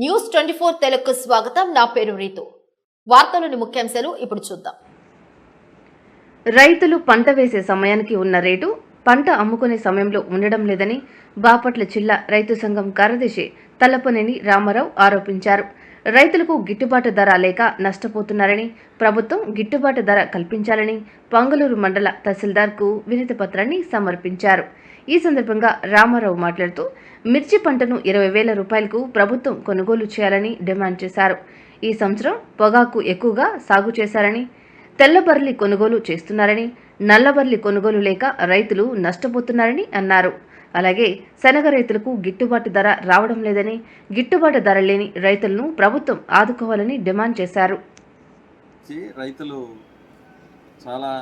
News twenty four తెలుగుకు స్వాగతం. నా పేరు రీతు. వార్తలోని ముఖ్యాంశాలు ఇప్పుడు చూద్దాం. రైతులు పంట వేసే సమయానికి ఉన్న రేటు పంట అమ్ముకునే సమయంలో ఉండడం లేదని బాపట్ల జిల్లా రైతు సంఘం కార్యదర్శి తలపనేని రామారావు ఆరోపించారు. రైతులకు గిట్టుబాటు ధర లేక నష్టపోతున్నారని ప్రభుత్వం గిట్టుబాటు ధర కల్పించాలని పంగలూరు మండల తహసీల్దార్కు వినతి పత్రాన్ని సమర్పించారు. ఈ సందర్భంగా రామారావు మాట్లాడుతూ మిర్చి పంటను ఇరవై వేల రూపాయలకు ప్రభుత్వం కొనుగోలు చేయాలని డిమాండ్ చేశారు. ఈ సంవత్సరం పొగాకు ఎక్కువగా సాగు చేశారని తెల్లబర్లి కొనుగోలు చేస్తున్నారని నల్లబర్లి కొనుగోలు లేక రైతులు నష్టపోతున్నారని అన్నారు. అలాగే శనగ రైతులకు గిట్టుబాటు ధర రావడం లేదని గిట్టుబాటు ధర లేని రైతులను ప్రభుత్వం ఆదుకోవాలని డిమాండ్ చేశారు. రైతులు చాలా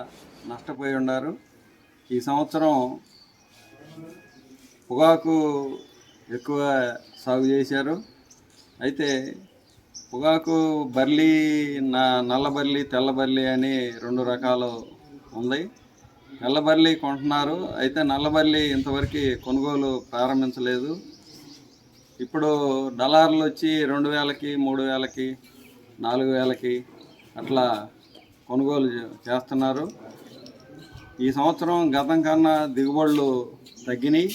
నష్టపోయి ఉన్నారు. ఈ సంవత్సరం పొగాకు ఎక్కువ సాగు చేశారు. అయితే పొగాకు బర్లీ నా నల్ల బర్లీ తెల్ల బర్లీ అని రెండు రకాలు ఉంది. నల్లబల్లి కొంటున్నారు. అయితే నల్లబల్లి ఇంతవరకు కొనుగోలు ప్రారంభించలేదు. ఇప్పుడు డలార్లు వచ్చి రెండు వేలకి మూడు వేలకి నాలుగు వేలకి అట్లా కొనుగోలు చేస్తున్నారు. ఈ సంవత్సరం గతం కన్నా దిగుబడులు తగ్గినాయి.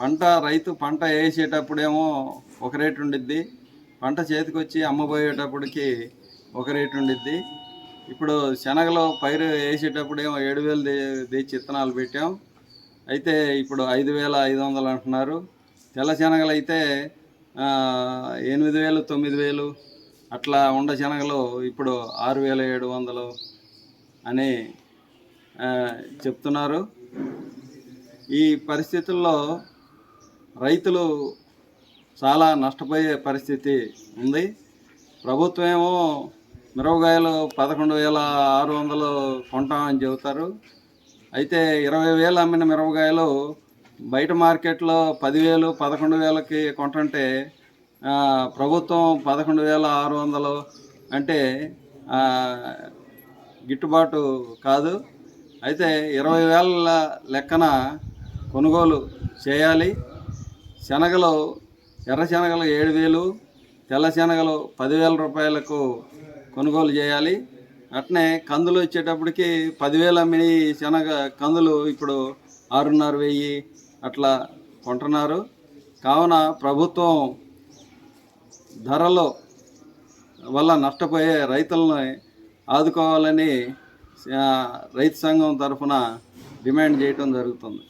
పంట రైతు పంట వేసేటప్పుడేమో ఒక రేటు ఉండిద్ది. పంట చేతికి వచ్చి అమ్మబోయేటప్పటికి ఒక రేటు ఉండిద్ది. ఇప్పుడు శనగలో పైరు వేసేటప్పుడేమో ఏడు వేలు తెచ్చి విత్తనాలు పెట్టాం. అయితే ఇప్పుడు ఐదు వేల ఐదు వందలు అంటున్నారు. తెల్ల శనగలు అయితే ఎనిమిది వేలు తొమ్మిది వేలు అట్లా ఉండ శనగలు ఇప్పుడు ఆరు వేల ఏడు వందలు అని చెప్తున్నారు. ఈ పరిస్థితుల్లో రైతులు చాలా నష్టపోయే పరిస్థితి ఉంది. ప్రభుత్వం ఏమో మిరపకాయలు పదకొండు వేల ఆరు వందలు కొంటామని చెబుతారు. అయితే ఇరవై వేలు అమ్మిన మిరపకాయలు బయట మార్కెట్లో పదివేలు పదకొండు వేలకి కొంటుంటే ప్రభుత్వం పదకొండు వేల ఆరు వందలు అంటే గిట్టుబాటు కాదు. అయితే ఇరవై వేల లెక్కన కొనుగోలు చేయాలి. శనగలు ఎర్ర శనగలు ఏడు వేలు తెల్ల శనగలు పదివేల రూపాయలకు కొనుగోలు చేయాలి. అట్నే కందులు వచ్చేటప్పటికి పదివేలు అమ్మిన శనగ కందులు ఇప్పుడు ఆరున్నర వెయ్యి అట్లా కొంటున్నారు. కావున ప్రభుత్వం ధరలో వల్ల నష్టపోయే రైతులను ఆదుకోవాలని రైతు సంఘం తరఫున డిమాండ్ చేయటం జరుగుతుంది.